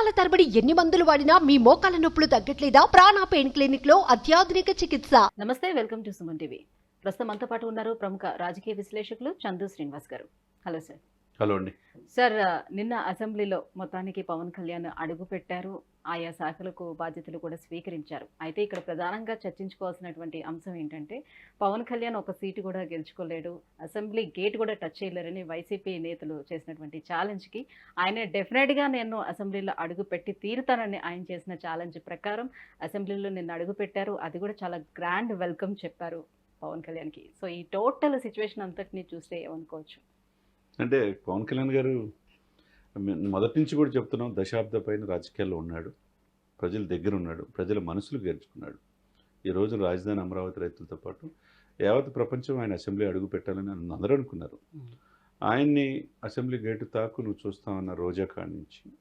సంవత్సరాల తరబడి ఎన్ని మందులు వాడినా మీ మోకాల నొప్పులు తగ్గట్లేదా? ప్రాణ పెయిన్ క్లినిక్లో అత్యాధునిక చికిత్స. నమస్తే వెల్కమ్ టు సుమన్ టీవీ. ప్రస్తుతం మనతో పాటు ఉన్నారు ప్రముఖ రాజకీయ విశ్లేషకులు Chandu Srinivas garu. Hello sir hello అండి సార్ నిన్న అసెంబ్లీలో మొత్తానికి పవన్ కళ్యాణ్ అడుగు పెట్టారు. ఆయా శాఖలకు బాధ్యతలు కూడా స్వీకరించారు. అయితే ఇక్కడ ప్రధానంగా చర్చించుకోవాల్సినటువంటి అంశం ఏంటంటే పవన్ కళ్యాణ్ ఒక సీటు కూడా గెలుచుకోలేడు. అసెంబ్లీ గేట్ కూడా టచ్ చేయలేరని వైసీపీ నేతలు చేసినటువంటి ఛాలెంజ్కి ఆయన డెఫినెట్గా నేను అసెంబ్లీలో అడుగు పెట్టి తీరుతానని ఆయన చేసిన ఛాలెంజ్ ప్రకారం అసెంబ్లీలో నిన్న అడుగు పెట్టారు. అది కూడా చాలా గ్రాండ్ వెల్కమ్ చెప్పారు పవన్ కళ్యాణ్కి. సో ఈ టోటల్ సిచ్యువేషన్ అంతటిని చూస్తే ఏమనుకోవచ్చు? అంటే పవన్ కళ్యాణ్ గారు మొదటి నుంచి కూడా చెప్తున్నాం దశాబ్ద పైన రాజకీయాల్లో ఉన్నాడు ప్రజల దగ్గర ఉన్నాడు ప్రజల మనసులు గెలుచుకున్నాడు. ఈ రోజు రాజధాని అమరావతి రైతులతో పాటు యావత్ ప్రపంచం ఆయన అసెంబ్లీ అడుగు పెట్టాలని అందరూ అనుకున్నారు. ఆయన్ని అసెంబ్లీ గేటు తాకు నువ్వు చూస్తామన్న రోజా కాడి నుంచి.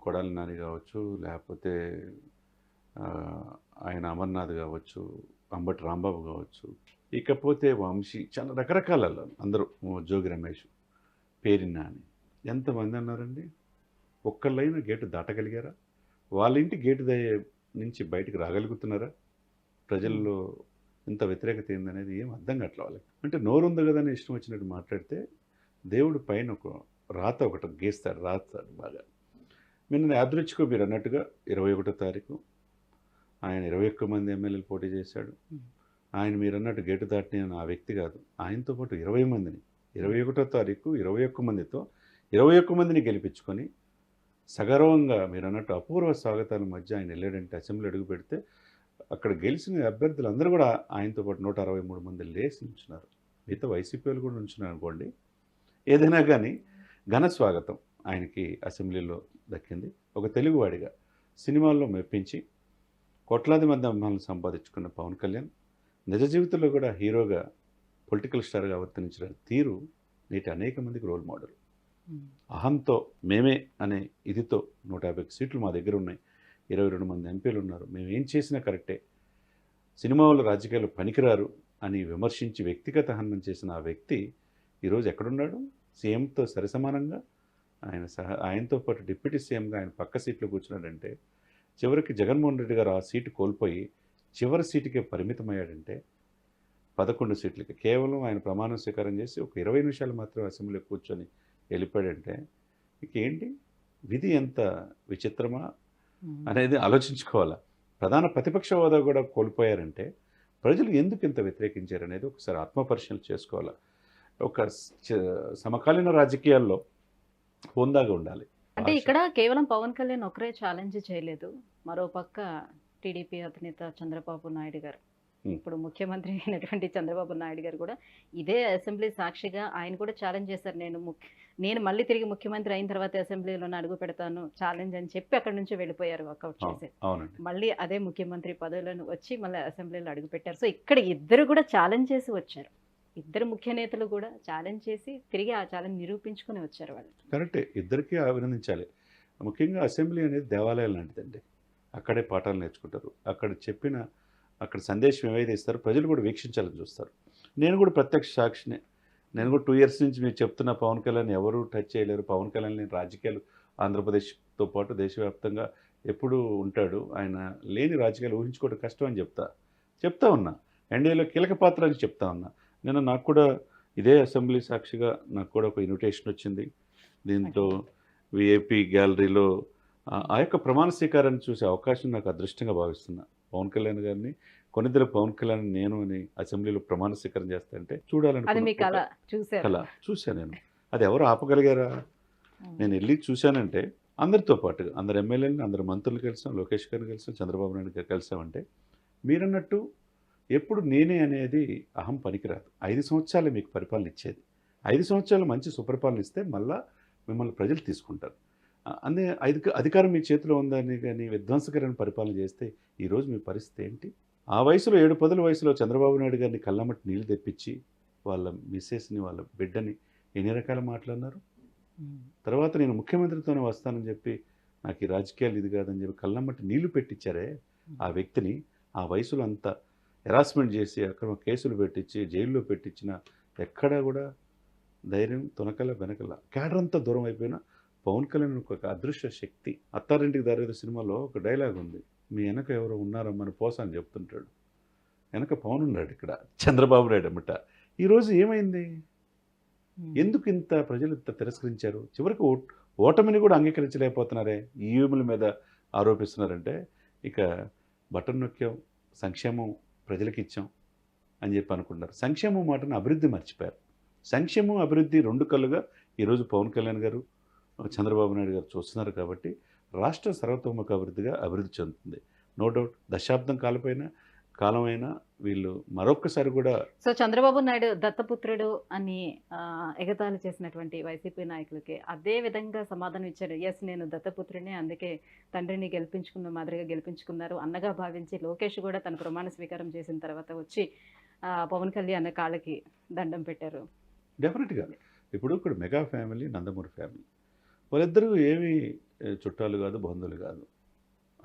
కొడాలి నాని కావచ్చు లేకపోతే ఆయన అమర్నాథ్ కావచ్చు అంబటి రాంబాబు కావచ్చు ఇకపోతే వంశీ చాలా రకరకాల అందరూ జోగి రమేష్ పేరినా అని ఎంతమంది అన్నారండి? ఒక్కళ్ళైనా గేటు దాటగలిగారా? వాళ్ళ ఇంటి గేటు దయ నుంచి బయటికి రాగలుగుతున్నారా? ప్రజల్లో ఇంత వ్యతిరేకత ఏందనేది ఏం అర్థం కావట్లే వాళ్ళకి. అంటే నోరు ఉంది కదా అని ఇష్టం వచ్చినట్టు మాట్లాడితే దేవుడు పైన ఒక రాత ఒకటి గీస్తాడు రాస్తాడు బాగా. నిన్న యాదృచ్ఛికో మీరు అన్నట్టుగా ఇరవై ఒకటో తారీఖు ఆయన ఇరవై ఒక్క మంది ఎమ్మెల్యేలు పోటీ చేశాడు. ఆయన మీరు అన్నట్టు గేటు దాటిన ఆ వ్యక్తి కాదు. ఆయనతో పాటు ఇరవై మందిని ఇరవై ఒకటో తారీఖు ఇరవై ఒక్క మందితో ఇరవై ఒక్క మందిని గెలిపించుకొని సగర్వంగా మీరు అన్నట్టు అపూర్వ స్వాగతాల మధ్య ఆయన వెళ్ళాడంటే అసెంబ్లీ అడుగు పెడితే అక్కడ గెలిచిన అభ్యర్థులు అందరూ కూడా ఆయనతో పాటు నూట అరవై మూడు మంది లేచి ఉంచున్నారు మిగతా వైసీపీ వాళ్ళు కూడా ఉంచున్నారు అనుకోండి. ఏదైనా కానీ ఘన స్వాగతం ఆయనకి అసెంబ్లీలో దక్కింది. ఒక తెలుగువాడిగా సినిమాల్లో మెప్పించి కోట్లాది మంది అభిమానులు సంపాదించుకున్న పవన్ కళ్యాణ్ నిజ జీవితంలో కూడా హీరోగా పొలిటికల్ స్టార్గా అవతరించిన తీరు నేటి అనేక మందికి రోల్ మోడల్. అహంతో మేమే అనే ఇదితో నూట యాభై సీట్లు మా దగ్గర ఉన్నాయి. ఇరవై రెండు మంది ఎంపీలు ఉన్నారు. మేము ఏం చేసినా కరెక్టే. సినిమా వాళ్ళు రాజకీయాలు పనికిరారు అని విమర్శించి వ్యక్తిగత హననం చేసిన ఆ వ్యక్తి ఈరోజు ఎక్కడున్నాడు? సీఎంతో సరిసమానంగా? ఆయన సహ ఆయనతో పాటు డిప్యూటీ సీఎంగా ఆయన పక్క సీట్లో కూర్చున్నాడంటే చివరికి జగన్మోహన్ రెడ్డి గారు ఆ సీటు కోల్పోయి చివరి సీటుకే పరిమితమయ్యాడంటే పదకొండు సీట్లకి. కేవలం ఆయన ప్రమాణ స్వీకారం చేసి ఒక ఇరవై నిమిషాలు మాత్రం అసెంబ్లీలో కూర్చొని వెళ్ళిపోయాడంటే ఇంకేంటి విధి ఎంత విచిత్రమా అనేది ఆలోచించుకోవాలా. ప్రధాన ప్రతిపక్ష హోదా కూడా కోల్పోయారంటే ప్రజలు ఎందుకు ఇంత వ్యతిరేకించారు అనేది ఒకసారి ఆత్మపరిశీలన చేసుకోవాలా. ఒక సమకాలీన రాజకీయాల్లో హోందాగా ఉండాలి. అంటే ఇక్కడ కేవలం పవన్ కళ్యాణ్ ఒకరే ఛాలెంజ్ చేయలేదు. మరో పక్క టీడీపీ అధినేత చంద్రబాబు నాయుడు గారు. ఇప్పుడు ముఖ్యమంత్రి అయినటువంటి చంద్రబాబు నాయుడు గారు కూడా ఇదే అసెంబ్లీ సాక్షిగా ఆయన కూడా ఛాలెంజ్ చేశారు. నేను నేను మళ్ళీ తిరిగి ముఖ్యమంత్రి అయిన తర్వాత అసెంబ్లీలోనే అడుగు పెడతాను ఛాలెంజ్ అని చెప్పి అక్కడ నుంచి వెళ్ళిపోయారు వర్కౌట్ చేసి మళ్ళీ అదే ముఖ్యమంత్రి పదవిలోకి వచ్చి మళ్ళీ అసెంబ్లీలో అడుగు పెట్టారు. సో ఇక్కడ ఇద్దరు కూడా ఛాలెంజ్ చేసి వచ్చారు. ఇద్దరు ముఖ్య నేతలు కూడా ఛాలెంజ్ చేసి తిరిగి ఆ ఛాలెంజ్ నిరూపించుకొని వచ్చారు వాళ్ళు. కరెక్టే. ఇద్దరికీ అభినందించాలి. ముఖ్యంగా అసెంబ్లీ అనేది దేవాలయం లాంటిదండి. అక్కడే పాఠాలు నేర్చుకుంటారు. అక్కడ చెప్పిన అక్కడ సందేశం ఏవైతే ఇస్తారో ప్రజలు కూడా వీక్షించాలని చూస్తారు. నేను కూడా ప్రత్యక్ష సాక్షిని. నేను కూడా టూ ఇయర్స్ నుంచి మీరు చెప్తున్న పవన్ కళ్యాణ్ ఎవరు టచ్ చేయలేరు. పవన్ కళ్యాణ్ లేని రాజకీయాలు ఆంధ్రప్రదేశ్తో పాటు దేశవ్యాప్తంగా ఎప్పుడు ఉంటాడు. ఆయన లేని రాజకీయాలు ఊహించుకోవడం కష్టం అని చెప్తా. చెప్తా ఉన్నా. ఎన్డీఏలో కీలక పాత్ర అని చెప్తా ఉన్నా. నేను నాకు కూడా ఇదే అసెంబ్లీ సాక్షిగా నాకు కూడా ఒక ఇన్విటేషన్ వచ్చింది. దీంతో విఐపి గ్యాలరీలో ఆ- యొక్క ప్రమాణ స్వీకారాన్ని చూసే అవకాశం నాకు అదృష్టంగా భావిస్తున్నా. పవన్ కళ్యాణ్ గారిని కొన్నిద్దరు పవన్ కళ్యాణ్ నేను అని అసెంబ్లీలో ప్రమాణ స్వీకారం చేస్తాంటే చూడాలని అలా కళ. చూశాను నేను. అది ఎవరు ఆపగలిగారా? నేను వెళ్ళి చూశానంటే అందరితో పాటుగా అందరు ఎమ్మెల్యేలని అందరు మంత్రులు కలిసాం లోకేష్ గారిని కలిసాం చంద్రబాబు నాయుడు గారు కలిసామంటే మీరన్నట్టు ఎప్పుడు నేనే అనేది అహం పనికిరాదు. ఐదు సంవత్సరాలు మీకు పరిపాలన ఇచ్చేది. ఐదు సంవత్సరాలు మంచి సుపరిపాలన ఇస్తే మళ్ళా మిమ్మల్ని ప్రజలు తీసుకుంటారు. అధిక అధికారం మీ చేతిలో ఉందని కానీ విధ్వంసకరమైన పరిపాలన చేస్తే ఈరోజు మీ పరిస్థితి ఏంటి? ఆ వయసులో ఏడు పదుల వయసులో చంద్రబాబు నాయుడు గారిని కళ్ళమట్టి నీళ్ళు తెప్పించి వాళ్ళ మిస్సెస్ని వాళ్ళ బిడ్డని ఎన్ని రకాల మాట్లాడినారు తర్వాత నేను ముఖ్యమంత్రితోనే వస్తానని చెప్పి నాకు ఈ రాజకీయాలు ఇది కాదని చెప్పి కళ్ళమ్మటి నీళ్ళు పెట్టించారే ఆ వ్యక్తిని. ఆ వయసులో అంత హెరాస్మెంట్ చేసి అక్రమ కేసులు పెట్టించి జైల్లో పెట్టించిన ఎక్కడా కూడా ధైర్యం తొనకల వెనకల క్యాడర్ అంతా దూరం అయిపోయినా పవన్ కళ్యాణ్ ఒక అదృశ్య శక్తి. అత్తారింటికి దారేదో సినిమాలో ఒక డైలాగ్ ఉంది. మీ వెనక ఎవరో ఉన్నారమ్మని పోస అని చెప్తుంటాడు. వెనక పవన్ ఉన్నాడు ఇక్కడ. చంద్రబాబు నాయుడు అమ్మట. ఈరోజు ఏమైంది? ఎందుకు ఇంత ప్రజలు ఇంత తిరస్కరించారు? చివరికి ఓట్ ఓటమిని కూడా అంగీకరించలేకపోతున్నారే. ఈవీఎంల మీద ఆరోపిస్తున్నారంటే ఇక బటన్ నొక్కాం సంక్షేమం ప్రజలకు ఇచ్చాం అని చెప్పి అనుకుంటున్నారు. సంక్షేమం మాటను అభివృద్ధి మర్చిపోయారు. సంక్షేమం అభివృద్ధి రెండు కళ్ళుగా ఈరోజు పవన్ కళ్యాణ్ గారు చంద్రబాబు నాయుడు గారు చూస్తున్నారు కాబట్టి రాష్ట్ర సర్వతోముఖ అభివృద్ధిగా అభివృద్ధి చెందుతుంది. నో డౌట్ దశాబ్దం కాలపైన కాలమైనా వీళ్ళు మరొక్కసారి కూడా సో చంద్రబాబు నాయుడు దత్తపుత్రుడు అని ఆ, ఎగతాళి చేసినటువంటి వైసీపీ నాయకులకి అదే విధంగా సమాధానం ఇచ్చారు. ఎస్ నేను దత్తపుత్రుడిని అందుకే తండ్రిని గెలిపించుకున్న మాదిరిగా గెలిపించుకున్నారు అన్నగా భావించి లోకేష్ కూడా తన ప్రమాణ స్వీకారం చేసిన తర్వాత వచ్చి పవన్ కళ్యాణ్ కాళ్ళకి దండం పెట్టారు. డెఫినెట్గా ఇప్పుడు ఇక్కడ మెగా ఫ్యామిలీ నందమూరి ఫ్యామిలీ. వాళ్ళిద్దరూ ఏమీ చుట్టాలు కాదు బంధువులు కాదు.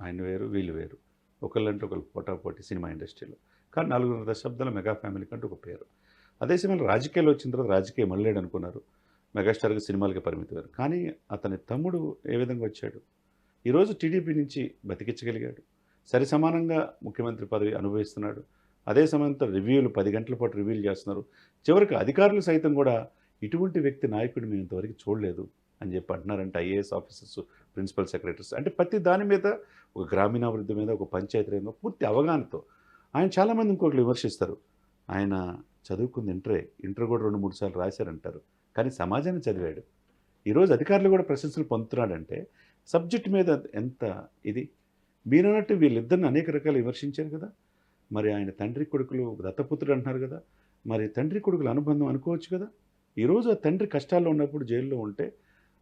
ఆయన వేరు వీళ్ళు వేరు. ఒకళ్ళంటే ఒకళ్ళు పోటాపోటీ సినిమా ఇండస్ట్రీలో. కానీ నాలుగున్నర దశాబ్దాల మెగా ఫ్యామిలీ కంటే ఒక పేరు. అదే సమయంలో రాజకీయాలు వచ్చిన తర్వాత రాజకీయ మళ్ళాడు అనుకున్నారు. మెగాస్టార్కి సినిమాలకి పరిమితమయ్యారు. కానీ అతని తమ్ముడు ఏ విధంగా వచ్చాడు? ఈరోజు టీడీపీ నుంచి బతికించగలిగాడు. సరి సమానంగా ముఖ్యమంత్రి పదవి అనుభవిస్తున్నాడు. అదే సమయంతో రివ్యూలు పది గంటల పాటు రివ్యూలు చేస్తున్నారు. చివరికి అధికారులు సైతం కూడా ఇటువంటి వ్యక్తి నాయకుడు మేము ఇంతవరకు చూడలేదు. అని చెప్పి అంటున్నారంటే ఐఏఎస్ ఆఫీసర్స్ ప్రిన్సిపల్ సెక్రటరీస్. అంటే ప్రతి దాని మీద ఒక గ్రామీణాభివృద్ధి మీద ఒక పంచాయతీ రంగం పూర్తి అవగాహనతో ఆయన చాలామంది ఇంకొకరు విమర్శిస్తారు. ఆయన చదువుకుంది ఇంటరే ఇంటర్ కూడా రెండు మూడు సార్లు రాశారంటారు. కానీ సమాజాన్ని చదివాడు. ఈరోజు అధికారులు కూడా ప్రశంసలు పొందుతున్నాడంటే సబ్జెక్ట్ మీద ఎంత ఇది? మీరన్నట్టు వీళ్ళిద్దరిని అనేక రకాలు విమర్శించారు కదా. మరి ఆయన తండ్రి కొడుకులు దత్తపుత్రుడు అంటున్నారు కదా. మరి తండ్రి కొడుకుల అనుబంధం అనుకోవచ్చు కదా. ఈరోజు ఆ తండ్రి కష్టాల్లో ఉన్నప్పుడు జైల్లో ఉంటే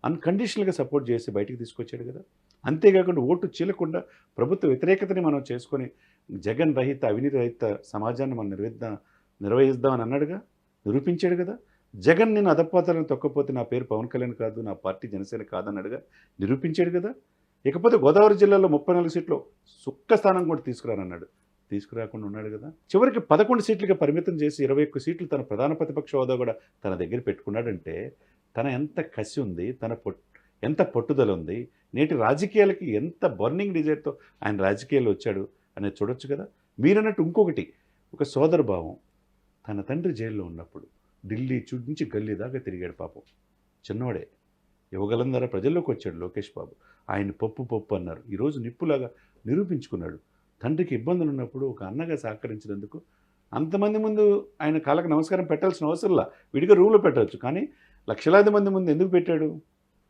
అన్కండిషనల్గా సపోర్ట్ చేసి బయటికి తీసుకొచ్చాడు కదా. అంతేకాకుండా ఓటు చీలకుండా ప్రభుత్వ వ్యతిరేకతని మనం చేసుకొని జగన్ రహిత అవినీతి రహిత సమాజాన్ని మనం నిర్వహిద్దాం నిర్వహిద్దామని అన్నాడుగా నిరూపించాడు కదా. జగన్ నేను అదపాతాలను తొక్కపోతే నా పేరు పవన్ కళ్యాణ్ కాదు నా పార్టీ జనసేన కాదన్నాడుగా నిరూపించాడు కదా. ఇకపోతే గోదావరి జిల్లాలో ముప్పై నాలుగు సీట్లు సుక్క స్థానం కూడా తీసుకురానన్నాడు. తీసుకురాకుండా ఉన్నాడు కదా. చివరికి పదకొండు సీట్లుగా పరిమితం చేసి ఇరవై ఒక్క సీట్లు తన ప్రధాన ప్రతిపక్ష హోదా కూడా తన దగ్గర పెట్టుకున్నాడంటే తన ఎంత కసి ఉంది తన పొట్ ఎంత పట్టుదల ఉంది నేటి రాజకీయాలకి ఎంత బర్నింగ్ డిజైర్తో ఆయన రాజకీయాలు వచ్చాడు అనేది చూడొచ్చు కదా. మీరన్నట్టు ఇంకొకటి ఒక సోదర భావం తన తండ్రి జైల్లో ఉన్నప్పుడు ఢిల్లీ చుట్టూ నుంచి గల్లీ దాకా తిరిగాడు పాపం. చిన్నవాడే. యువగలందర ప్రజల్లోకి వచ్చాడు లోకేష్ బాబు. ఆయన పప్పు పప్పు అన్నారు. ఈరోజు నిప్పులాగా నిరూపించుకున్నాడు. తండ్రికి ఇబ్బందులు ఉన్నప్పుడు ఒక అన్నగా సహకరించినందుకు అంతమంది ముందు ఆయన కాళ్ళకి నమస్కారం పెట్టాల్సిన అవసరంలా. విడిగా రూల్లో పెట్టవచ్చు. కానీ లక్షలాది మంది ముందు ఎందుకు పెట్టాడు?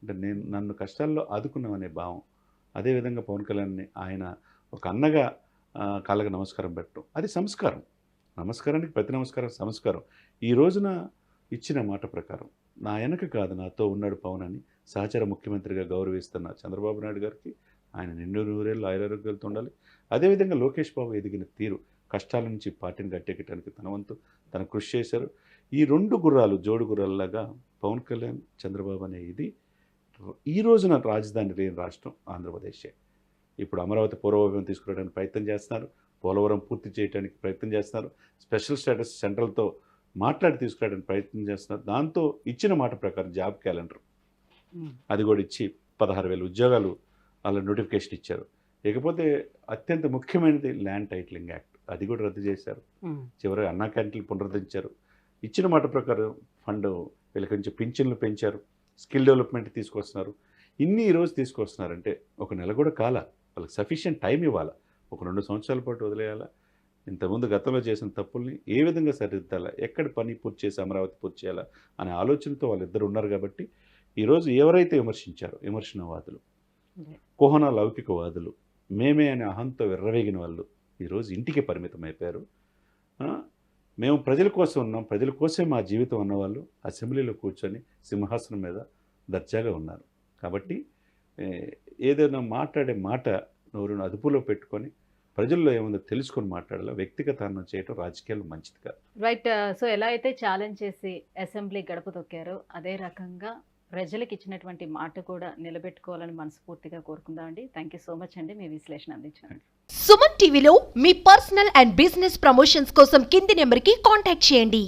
అంటే నేను నన్ను కష్టాల్లో ఆదుకున్నామనే భావం. అదేవిధంగా పవన్ కళ్యాణ్ని ఆయన ఒక అన్నగా కాళ్ళకి నమస్కారం పెట్టడం. అది సంస్కారం. నమస్కారానికి ప్రతి నమస్కారం సంస్కారం. ఈ రోజున ఇచ్చిన మాట ప్రకారం నా వెనక కాదు నాతో ఉన్నాడు పవన్ అని సహచర ముఖ్యమంత్రిగా గౌరవిస్తున్న చంద్రబాబు నాయుడు గారికి ఆయన నిండు నూరేళ్ళు ఆయురారోగ్యాలతో ఉండాలి. అదేవిధంగా లోకేష్ బాబు ఎదిగిన తీరు కష్టాల నుంచి పార్టీని గట్టెక్కడానికి తన వంతు తన కృషి చేశారు. ఈ రెండు గుర్రాలు జోడు గుర్రాలలాగా పవన్ కళ్యాణ్ చంద్రబాబు అనే ఇది ఈ రోజున రాజధాని లేని రాష్ట్రం ఆంధ్రప్రదేశే. ఇప్పుడు అమరావతి పూర్వవైభవం తీసుకురావడానికి ప్రయత్నం చేస్తున్నారు. పోలవరం పూర్తి చేయడానికి ప్రయత్నం చేస్తున్నారు. స్పెషల్ స్టేటస్ సెంట్రల్తో మాట్లాడి తీసుకురావడానికి ప్రయత్నం చేస్తున్నారు. దాంతో ఇచ్చిన మాట ప్రకారం జాబ్ క్యాలెండర్. అది కూడా ఇచ్చి పదహారు వేల ఉద్యోగాలు వాళ్ళ నోటిఫికేషన్ ఇచ్చారు. ఇకపోతే అత్యంత ముఖ్యమైనది ల్యాండ్ టైటిలింగ్ యాక్ట్. అది కూడా రద్దు చేశారు. చివరి అన్నా క్యాంటీన్లు పునరుద్ధరించారు. ఇచ్చిన మాట ప్రకారం ఫండ్ వీళ్ళకి నుంచి పింఛన్లు పెంచారు స్కిల్ డెవలప్మెంట్ తీసుకొస్తున్నారు. ఇన్ని ఈరోజు తీసుకొస్తున్నారంటే ఒక నెల కూడా కాల వాళ్ళకి సఫిషియెంట్ టైం ఇవ్వాలా? ఒక రెండు సంవత్సరాల పాటు వదిలేయాలా? ఇంతకుముందు గతంలో చేసిన తప్పుల్ని ఏ విధంగా సరిదిద్దాలా? ఎక్కడ పని పూర్తి చేసి అమరావతి పూర్తి చేయాలా? అనే ఆలోచనతో వాళ్ళిద్దరు ఉన్నారు కాబట్టి ఈరోజు ఎవరైతే విమర్శించారో విమర్శనవాదులు. కోహన లౌకికవాదులు మేమే అనే అహంతో విర్రవేగిన వాళ్ళు ఈరోజు ఇంటికి పరిమితం అయిపోయారు మేము ప్రజల కోసం ఉన్నాం. ప్రజల కోసమే మా జీవితం ఉన్నవాళ్ళు అసెంబ్లీలో కూర్చొని సింహాసనం మీద దర్జాగా ఉన్నారు. కాబట్టి ఏదైనా మాట్లాడే మాట నోరును అదుపులో పెట్టుకొని ప్రజల్లో ఏముందో తెలుసుకొని మాట్లాడాలి? వ్యక్తిగతాన్ని చేయటం రాజకీయాలు మంచిది కాదు. రైట్ సో uh, ఎలా అయితే ఛాలెంజ్ చేసి అసెంబ్లీ గడప తొక్కారో అదే రకంగా ప్రజలకు ఇచ్చినటువంటి మాట కూడా నిలబెట్టుకోవాలని మనస్ఫూర్తిగా కోరుకుందామండి థ్యాంక్ యూ సో మచ్ అండి మీ విశ్లేషణ అందించండి సుమన్ టీవీలో మీ పర్సనల్ అండ్ బిజినెస్ ప్రమోషన్స్ కోసం కింది నెంబర్కి కాంటాక్ట్ చేయండి.